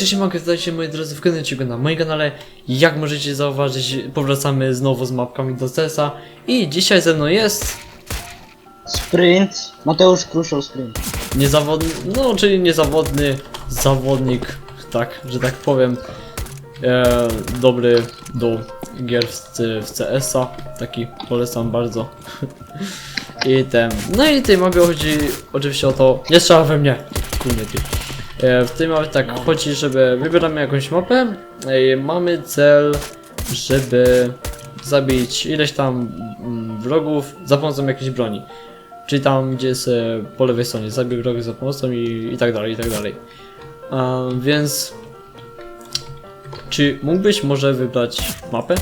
cześć, siemanko, witajcie moi drodzy w Keneciego na moim kanale. Jak możecie zauważyć, powracamy znowu z mapkami do CS-a i dzisiaj ze mną jest Sprint. Mateusz Kruszał sprint. niezawodny, no czyli niezawodny zawodnik, tak, że tak powiem, e, dobry do gier w, C- w CS-a, taki polecam bardzo. I ten, no i tej mapie chodzi oczywiście o to, nie strzela we mnie, kurde ty. E, w tej mapie tak chodzi, żeby wybieramy jakąś mapę i mamy cel, żeby zabić ileś tam mm, wrogów za pomocą jakiejś broni. Czyli tam, gdzie jest e, po lewej stronie, zabij wrogów za pomocą i, i tak dalej, i tak dalej. A, więc... Czy mógłbyś może wybrać mapę?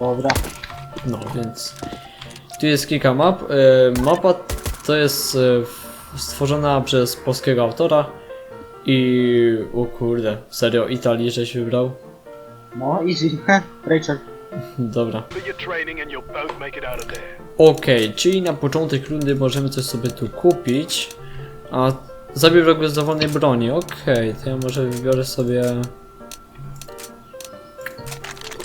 Dobra. No, więc... Tu jest kilka map. E, mapa to jest e, stworzona przez polskiego autora i... o kurde, serio, Italii żeś wybrał? No, easy. Rachel. Dobra. Okej, czyli na początek rundy możemy coś sobie tu kupić. A zabił wrogu z dowolnej broni. Okej, to ja może wybiorę sobie.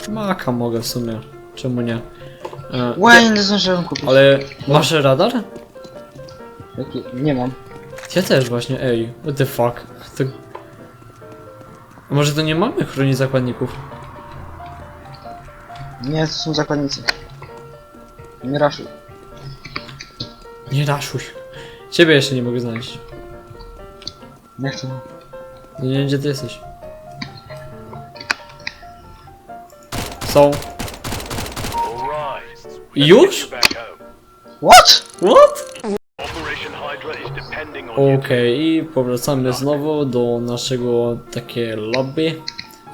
Maka mogę w sumie. Czemu nie? E, Wayne, nie zdążyłem kupić. ale masz radar? Jaki? Nie mam. Ja też właśnie, ej, what the fuck. To... A może to nie mamy chroni zakładników? Nie, to są zakładnicy. Nie raszuj. Nie raszuj. Ciebie jeszcze nie mogę znaleźć. Nie chcę. Nie wiem gdzie ty jesteś. Są. Już? Back home. What? What? Okej, i powracamy znowu do naszego takie lobby.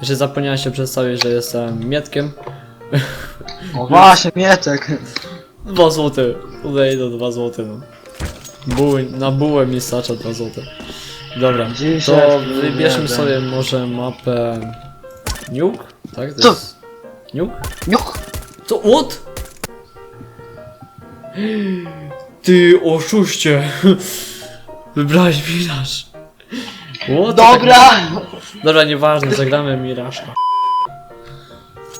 Jeszcze zapomniałem się przedstawić, że jestem Mietkiem. O właśnie, Mietek. 2 złote. Tutaj do 2 złote no. Buły, na bułę mi stacza 2 złote. Dobra, Dzisiaj to wybierzmy sobie może mapę... Nuke? Tak? To Co? jest... Nuke? Niuk. To what? Ty oszuście. Wybrałeś Miraż. What? Dobra! Dobra, nieważne, zagramy Miraża.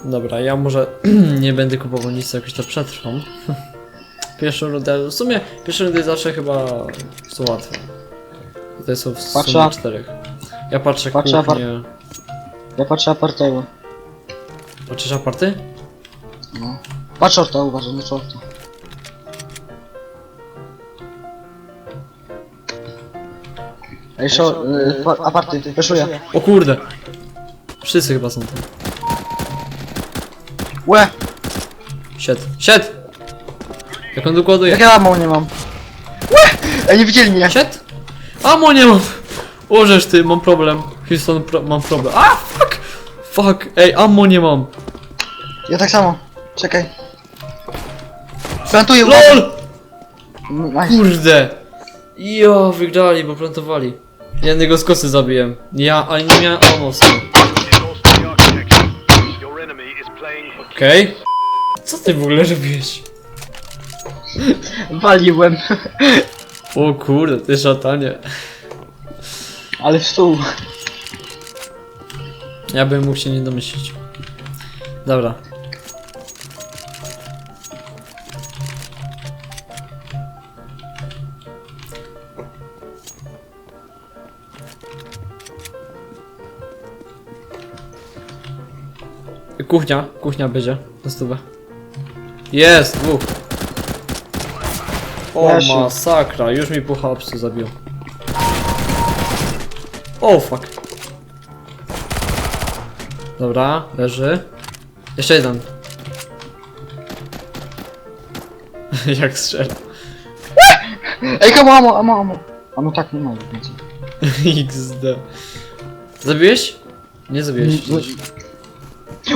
Dobra, ja może nie będę kupował nic, jakoś to przetrwam. Pierwszą rundę, w sumie pierwsze rundy zawsze chyba są łatwe. Tutaj są w sumie Patrzę. czterech. Ja patrzę Patrzę, kuchnię. Ja patrzę apartego. Patrzysz aparty? No. Patrz orta, uważaj, nie orta. Ej, szor, y, pa- aparty, wyszuję. O kurde! Wszyscy chyba są tam. Łe! Sied, sied! Jak on dokładuje? Jak ja ammo nie mam. Łe! Ej, nie widzieli mnie. Sied! Amo nie mam! Ożesz ty, mam problem. Houston, pro mam problem. A, fuck! Fuck, ej, ammo nie mam. Ja tak samo. Czekaj. Plantuję. LOL! Nice. Kurde! Jo, wygrali, bo plantowali. Jednego z kosy zabiłem. Ja, ale nie miałem Okej? Co ty w ogóle robiłeś? Waliłem. O kurde, ty szatanie. Ale w stół. Ja bym mógł się nie domyślić. Dobra. Kuchnia, kuchnia będzie na stówę. Jest, dwóch. O Leży. masakra, już mi po hapsu zabił. O fuck. Dobra, leży. Jeszcze jeden. Jak strzela. Ej, kamo, amo, amo, amo. A no tak, nie ma więcej. XD. Zabiłeś? Nie zabiłeś.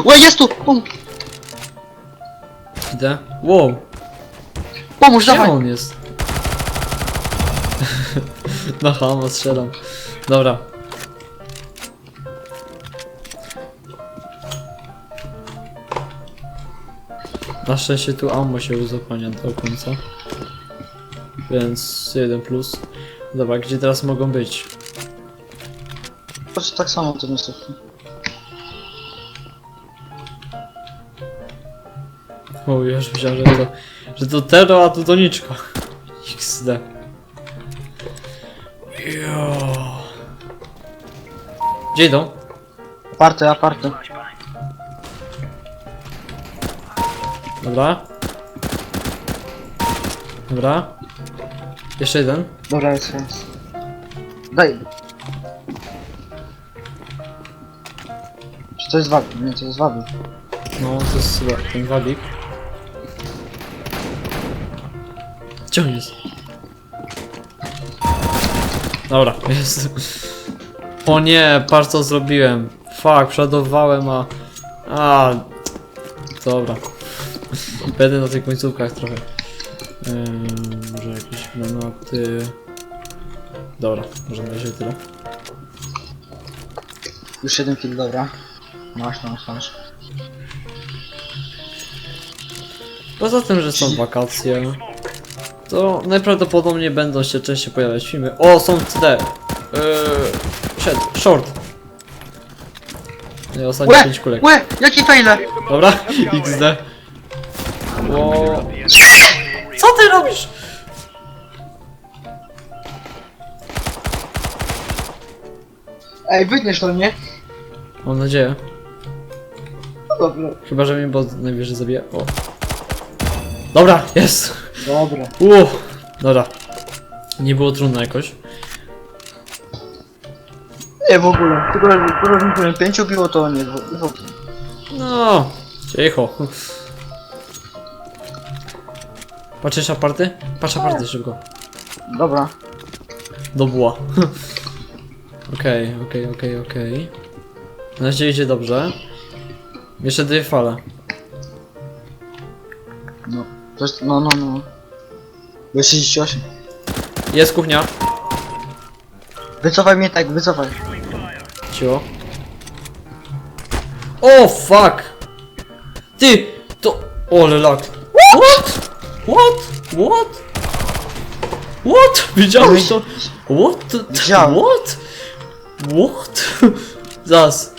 Łe, jest tu! Pom Idę. Wow, pomóż, gdzie dawaj! on jest? Na hama strzelam. Dobra. Na szczęście tu ammo się uzupełnia do końca. Więc jeden plus. Dobra, gdzie teraz mogą być? patrz tak samo te miejscówki. O, już myślałem, że to, że to Tero, a tu doniczka. XD. Jo. Gdzie idą? Aparte, aparte. Dobra. Dobra. Jeszcze jeden. Dobra, jest, jest. Daj. Czy to jest wabi? Nie, to jest wabi. No, to jest chyba ten wabik. Gdzie on jest? Dobra, jest. O nie, patrz co zrobiłem. Fuck, przodowałem, a... A... Dobra. Będę na tych końcówkach trochę. Ym, może jakieś granaty... Dobra, może na razie tyle. Już jeden kill, dobra. Masz, masz, masz. Poza tym, że są wakacje, to najprawdopodobniej będą się częściej pojawiać filmy. O, są CD! Yy, shit, short. Nie, ostatnie Łe! 5 kulek. Łe! Jakie fejle! Dobra, XD. Ło... Co ty robisz? Ej, wytniesz to mnie? Mam nadzieję. No dobra. Chyba, że mnie bot najwyżej zabije. O. Dobra, jest! Dobra. Uff, dobra. Nie było trudno jakoś. Nie w ogóle. Tylko, tylko że mi powiem, pięciu biło to nie, w, ogóle. No, cicho. Patrzysz aparty? Patrz aparty szybko. Dobra. Do buła. Okej, okej, okej, okej. Na razie idzie dobrze. Jeszcze dwie fale. No. Jest, no, no, no. Bo jest 38. Jest kuchnia. Wycofaj mnie tak, wycofaj. Cicho. O fuck! Ty! To... Ole lag. What? What? What? What? Widziałeś to? What? the- Widziałem. What? What? Zaraz.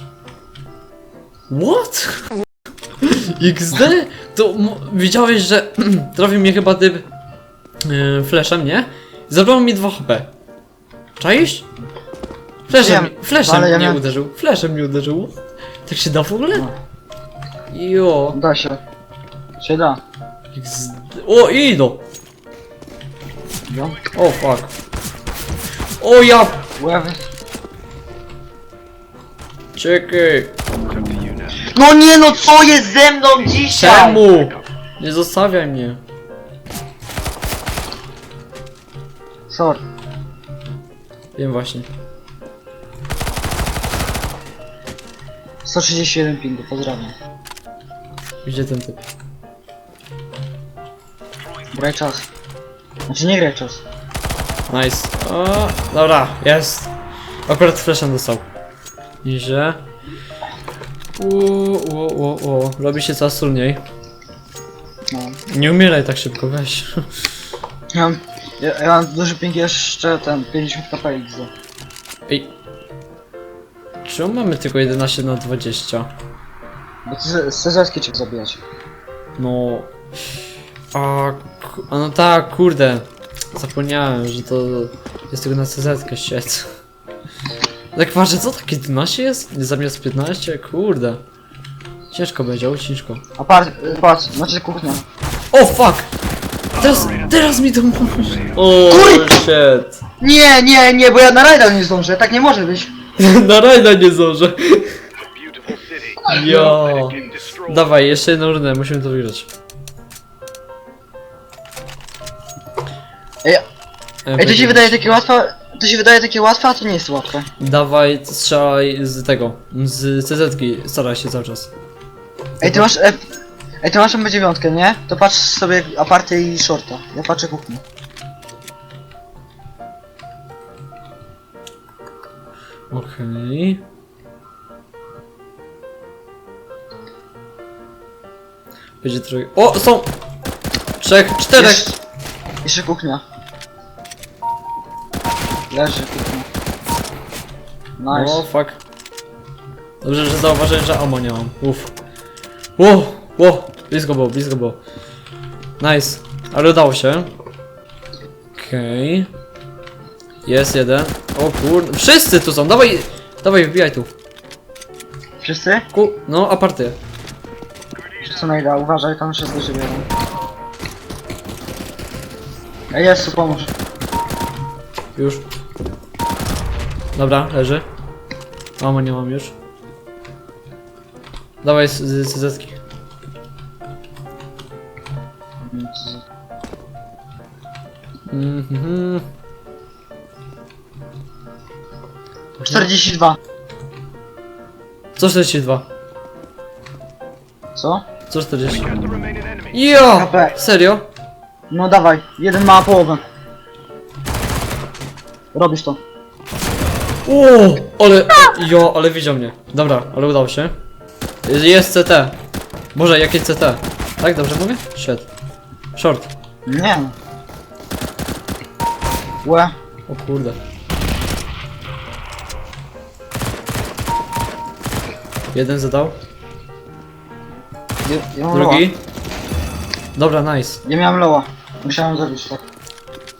What? XD? To m- widziałeś, że trafił mnie chyba typ yy, flashem, nie? Zabrał mi 2 HP. Czaisz? Flashem, Wiem, ale ja mnie miałem- uderzył. Flashem mnie uderzył. Tak się da w ogóle? No. Jo. Da się. Się da. O, idą. No. O, fuck. O, ja... Łewy. Czekaj. No nie no, co jest ze mną dzisiaj? Czemu? Nie zostawiaj mnie. Sorry. Wiem właśnie. 131 pingu, pozdrawiam. Gdzie ten typ? Graj czas. Znaczy nie graj czas. Nice. O, dobra, jest. Akurat flashem dostał. Nieźle. Uuu, uuu, uuu, uuu. Robi się coraz trudniej. No. Nie umieraj tak szybko, weź. Ja mam, ja, ja mam duży ping jeszcze ten 50 kp XD. Ej. Czemu mamy tylko 11 na 20? Bo ty sezarski cię zabijać. No. A, ku- a no tak, kurde. Zapomniałem, że to jest tylko na CZ siec. Tak patrzę, co takie 11 jest? Zamiast 15? Kurde. Ciężko będzie, o ciężko. A patrz, patrz, znaczy kuchnia. O fuck! Teraz, teraz mi to O Kur- shit. Nie, nie, nie, bo ja na rajdach nie zdążę, tak nie może być. Na rajda nie zdążę. Jo. Dawaj, jeszcze jedną rundę, musimy to wygrać. Ej, ej, to się wydaje takie łatwe, to się wydaje takie łatwe, a to nie jest łatwe. Dawaj, strzelaj z tego, z CZ-ki, staraj się cały czas. Ej, ty masz, ej, ty masz M9, nie? To patrz sobie aparty i shorta. Ja patrzę kuchnię. Okej. Będzie trochę... O, są! Trzech, czterech! Jeszcze, jeszcze kuchnia. Leży kuchnia. O, Nice. fuck. Dobrze, że zauważyłem, że ammo nie mam. Uff. Ło, ło, blisko było, blisko było. Nice, ale udało się. Okej. Jest jeden. O kurde, wszyscy tu są, dawaj, dawaj, wbijaj tu. Wszyscy? Ku, no, aparty. Co najda, uważaj, tam do siebie jeden. Ej, jest tu, pomóż. Już. Dobra, leży. Mamo, nie mam już. Dawaj z, z, Mhm. 42. Co 42? Co? Co 40? Just the remaining enemy. Jo! HP. Serio? No dawaj, jeden ma połowę. Robisz to. O, ale, jo, ale widział mnie. Dobra, ale udało się. Jest CT. Boże, jakie CT? Tak, dobrze mówię? Shit. Short. Nie. Łe. O kurde. Jeden zadał, Ja, ja mam loa. drugi. Dobra, nice. Ja miałem loa. Musiałem zabić, tak.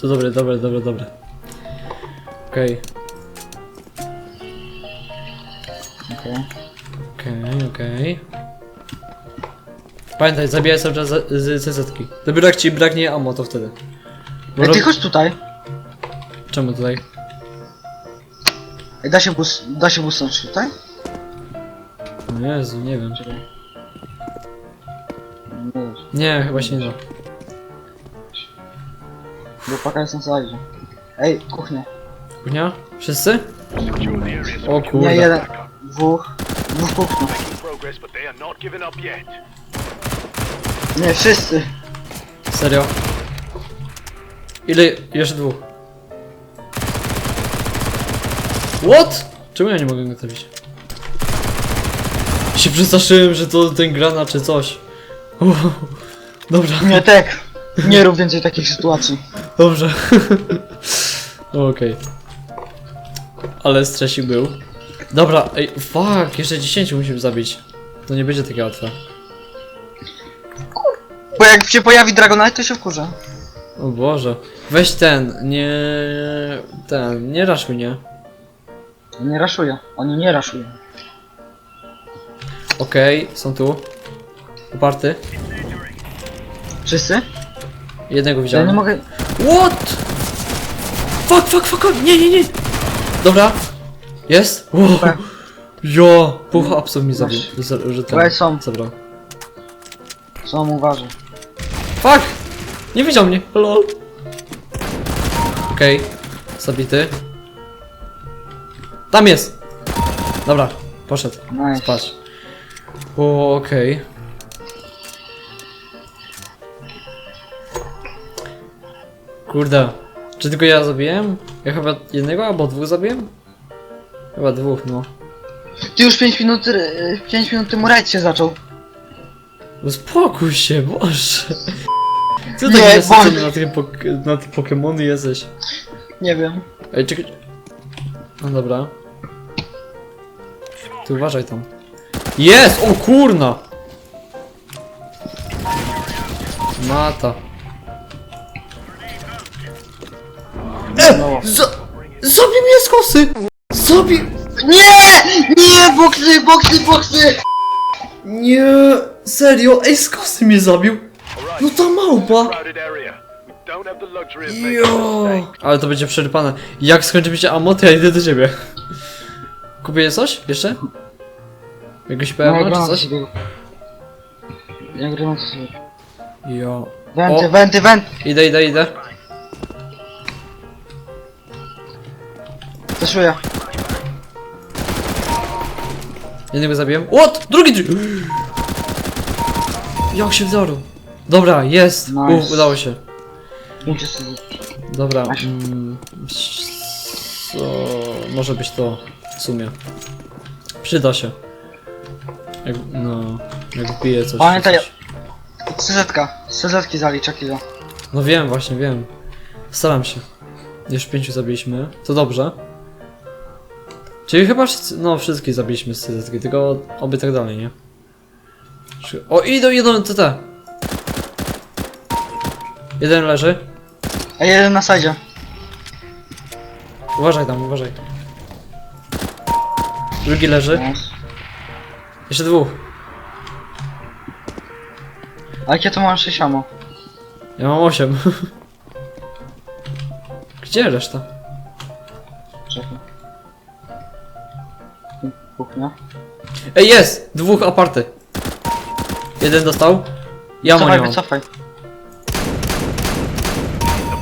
To dobre, dobre, dobre, dobre. Okej, Okej. okej, okej. Pamiętaj, zabijaj cały czas z- z CZ-ki. Dopiero jak ci braknie ammo, to wtedy. Bo Ej, ty rob- chodź tutaj. Czemu tutaj? Ej, da się bus, da się busnąć tutaj? No Jezu, nie wiem. Czekaj. Nie, chyba się nie da. Bo paka jest na slajdzie. Ej, kuchnia. Kuchnia? Wszyscy? Secure the area O kurde. Nie, jeden. Dwóch. Dwóch kuchni. making progress, but they are not giving up yet. Nie, wszyscy. Serio? Ile? Jeszcze dwóch. What? Czemu ja nie mogę go trafić? Się przestraszyłem, że to ten grana czy coś. Uff. Dobra, Nie, tek. Nie rób więcej takich sytuacji. dobrze. Okej. Ale stresik był. Dobra, ej, fuck, jeszcze 10 musimy zabić. To nie będzie takie łatwe. Bo jak się pojawi Dragonite, to się wkurzę. O Boże. Weź ten, nie... Ten, nie raszuj, nie? Nie raszuję. Oni nie raszują. Okej, są tu. Uparty. Wszyscy? Jednego Ja widziałem. nie mogę... What? Fuck, fuck, fuck, fuck, nie, nie, nie. Dobra. Jest? Wow. Super. Jo, puch apsów mi zabił, Masz. za- że ten Łe, są. zabrał. Co on uważa? Fuck! Nie widział mnie, lol. Okej, zabity. Tam jest! Dobra, poszedł. Nice. Spać. O, okej. Kurde. Czy tylko ja zabiłem? Ja chyba jednego albo dwóch zabiłem? Chyba dwóch, no. Ty już 5 minut... 5 minut temu rajd się zaczął. Uspokój się, boże. Co Nie, tak bądź. na te, pok- na te Pokemony jesteś? Nie wiem. Ej, czekaj. No dobra. Ty uważaj tam. Jest! O kurna! Mata. E! Za zabij mnie z kosy! Zabij! Nie! Nie! Boksy, boksy, boksy! Nie! Serio? Ej, z kosy mnie zabił! No ta małpa! Jo! Ale to będzie przerpane. Jak skończy mi się ammo, to ja idę do ciebie. Kupię coś? Jeszcze? Jakieś No, pełno czy coś? sobie. Ja granat sobie. Jo. Wenty, O. wenty, wenty! Idę, idę, idę. Zaszuję. Jednego zabiłem. What? Drugi drzwi! Jak się wdarł? Dobra, jest! Nice. Uf, udało się. Dobra. Mm, co? Może być to w sumie. Przyda się. Jak, no, jak wbiję coś. Pamiętaj- coś. CZ-ka. CZ-ki zalicza kilo. No wiem, właśnie wiem. Staram się. Już pięciu zabiliśmy. To dobrze. Czyli chyba wszyscy, no wszystkich zabiliśmy z CZ, tylko oby tak dalej, nie? O, idą, idą TT! Jeden leży. A jeden na sajdzie. Uważaj tam, uważaj. Drugi leży. Jeszcze dwóch. A jakie to masz siamo? Ja mam osiem. Gdzie reszta? Czekaj. Kuchnia. Ej, jest! Dwóch aparty. Jeden dostał. Ja Cofaj, mam. wycofaj.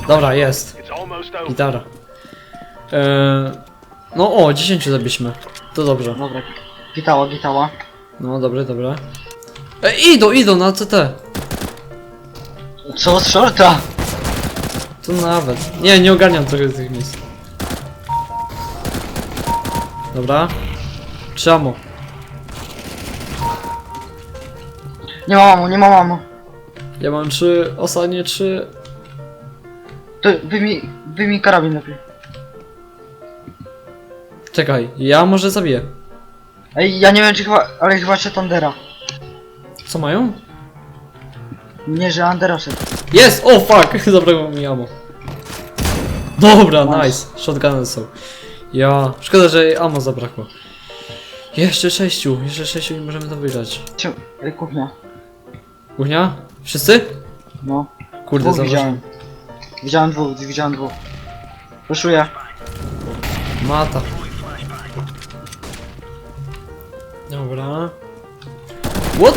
Dobra, jest. Gitara. Eee, no o, 10 zabiliśmy. To dobrze. Dobra. Gitała, gitała. No, dobre, dobre. Ej, idą, idą na CT. Co z shorta? To nawet. Nie, nie ogarniam trochę tych miejsc. Dobra. Trzamo. Nie ma mamu, nie ma mamu. Ja mam trzy, ostatnie trzy. To wyjmij, wyjmij karabin lepiej. Czekaj, ja może zabiję. Ej, ja nie wiem czy chyba, ale chyba się Tandera. Co mają? Nie, że Andera szedł. Jest! O fuck! Zabrakło mi ammo. Dobra, Nice. nice. Shotguny są. Ja. Szkoda, że ammo zabrakło. Jeszcze sześciu, jeszcze sześciu i możemy to wygrać. Ej, kuchnia. Kuchnia? Wszyscy? No. Kurde, Dwóch widziałem. Widziałem dwóch, widziałem dwóch. Proszuję. Mata. Dobra. What?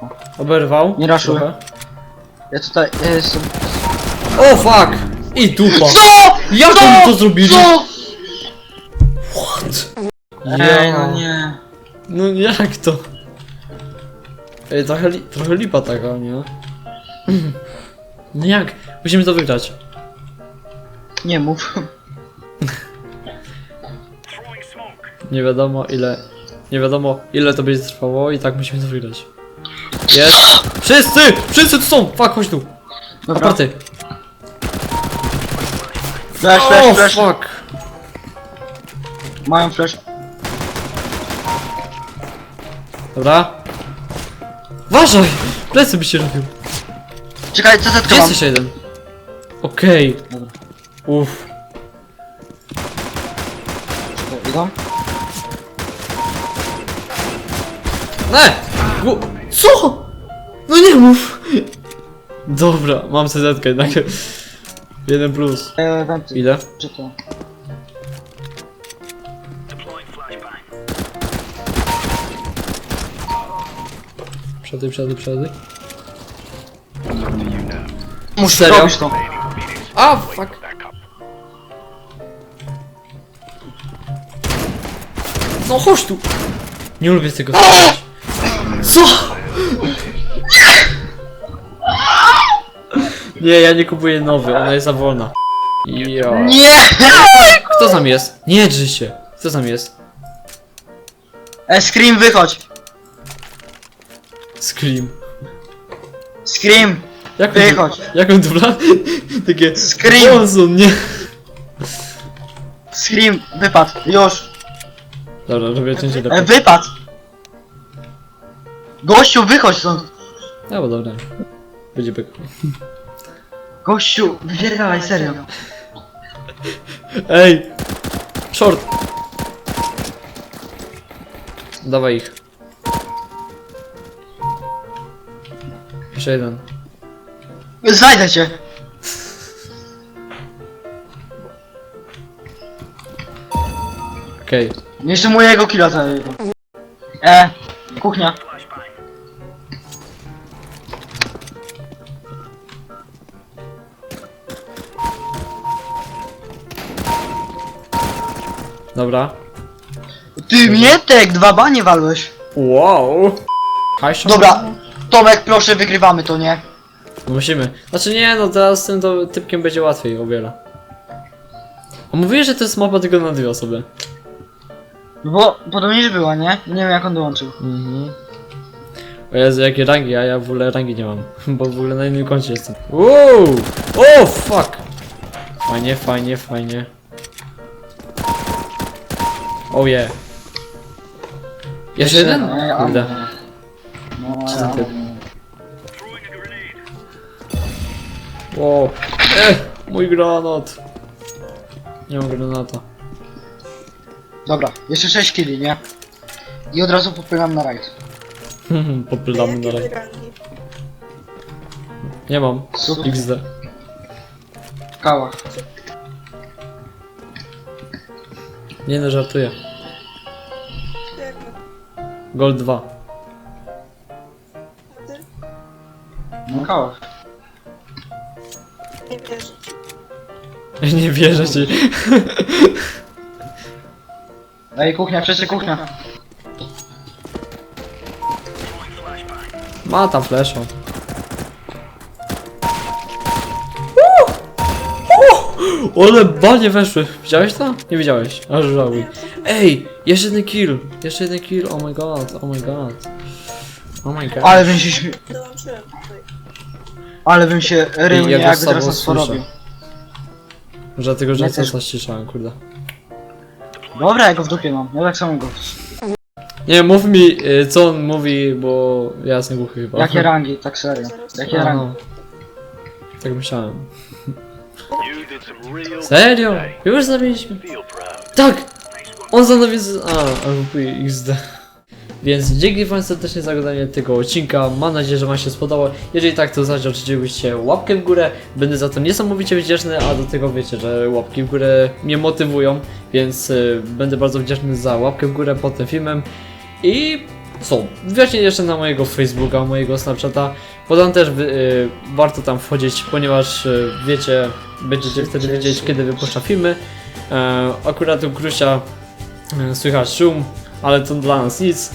O, Oberwał. Nie raszuj. trochę. ja tutaj, ja jestem... O fuck! I dupa. CO?! Jak Co? oni to zrobili? Co?! What? Ej, no nie. No jak to? Ej, trochę, li trochę lipa taka, nie? No jak? Musimy to wygrać. Nie mów. Nie wiadomo ile... Nie wiadomo ile to będzie trwało i tak musimy to wygrać. Jest! Wszyscy! Wszyscy tu są! Fuck, chodź tu! Dobra. Aparty! Flash, O, flash, flash. fuck! Mają flash. Dobra. Uważaj! Plecy by się robił. Czekaj, co Gdzie mam? jeszcze jeden? Okej. Dobra. Uff. Czekaj, Idą? Ne! Gu- Co? No nie mów! Dobra, mam CZ jednak. Jeden plus. Eee, wenty. Ile? Czy to? Przedy. Muszę Serio? robić to. A, fuck. No chodź tu! Nie lubię tego słuchać. Co? Nie, ja nie kupuję nowy, ona jest za wolna. Jo. Nie! Kto tam jest? Nie drży się. Kto tam jest? E, Scream, wychodź! Scream. Scream! Jak on, Wychodź! jak on dubla? Takie... Scream! Monsun, nie? Scream, wypad, już! Dobra, robię cięcie E, lepiej. wypad! Gościu, wychodź stąd! No bo dobra. Będzie byk. Gościu, wypierdalaj, serio. Ej! Short! Dawaj ich. Jeszcze jeden. Znajdę cię! Okej. Jeszcze mojego killa tutaj. E, kuchnia. Dobra. Ty Mietek, dwa banie walłeś. Wow! Dobra, Tomek, proszę, wygrywamy to, nie? No musimy. Znaczy nie, no teraz z tym to typkiem będzie łatwiej o wiele. A mówiłeś, że to jest mapa tylko na dwie osoby. No Bo podobnie, że była, nie? Nie wiem jak on dołączył. Mhm. O Jezu, jakie rangi, a ja w ogóle rangi nie mam. Bo w ogóle na innym koncie jestem. Wow! O, fuck! Fajnie, fajnie, fajnie. Oh yeah. Jeszcze jeden? No, Kurde. No, Co za typ? Wow. Eh, mój granat. Nie mam granata. Dobra, jeszcze 6 killi, nie? I od razu popłynam na rajd. Popylamy Jakie dalej. Nie mam. Super. XD. W kałach. Nie no, żartuję. Jak Gold 2. a ty? No Nie wierzę ci. Ej, kuchnia, przecież kuchnia. Ma tam flesza. Ole banie weszły. Widziałeś to? Nie widziałeś. Aż żałuj. Ej! Jeszcze jeden kill. Jeszcze jeden kill. Oh my god. Oh my god. Oh my god. Ale bym się śmie... Dołączyłem tutaj. Ale bym się rył, ja go jakby samo teraz to słyszę. Robił. Dlatego, że Ja ja też- też ściszałem, kurde. Dobra, ja go w dupie mam, ja tak samo go. Nie, mów mi, y, co on mówi, bo ja jestem głuchy chyba. Jakie rangi, tak serio. Jakie rangi? Tak myślałem. Serio? Już zabiliśmy? feel proud. Tak! On za nami z... A, AWP XD. Więc dzięki wam serdecznie za oglądanie tego odcinka. Mam nadzieję, że wam się spodobało. Jeżeli tak, to znaczy oczywiście łapkę w górę. Będę za to niesamowicie wdzięczny, a do tego wiecie, że łapki w górę mnie motywują. Więc y, będę bardzo wdzięczny za łapkę w górę pod tym filmem. I co? Wbijajcie jeszcze na mojego Facebooka, mojego Snapchata. Podam też, y, warto tam wchodzić, ponieważ y, wiecie, będziecie wtedy wiedzieć, kiedy wypuszcza filmy. E, akurat u Krusia e, słychać szum, ale to dla nas nic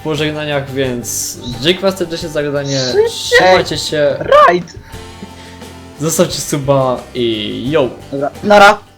w pożegnaniach, więc dzięki wam serdecznie za oglądanie. Trzymajcie się, Rajd! zostawcie suba i yo! Dobra, nara.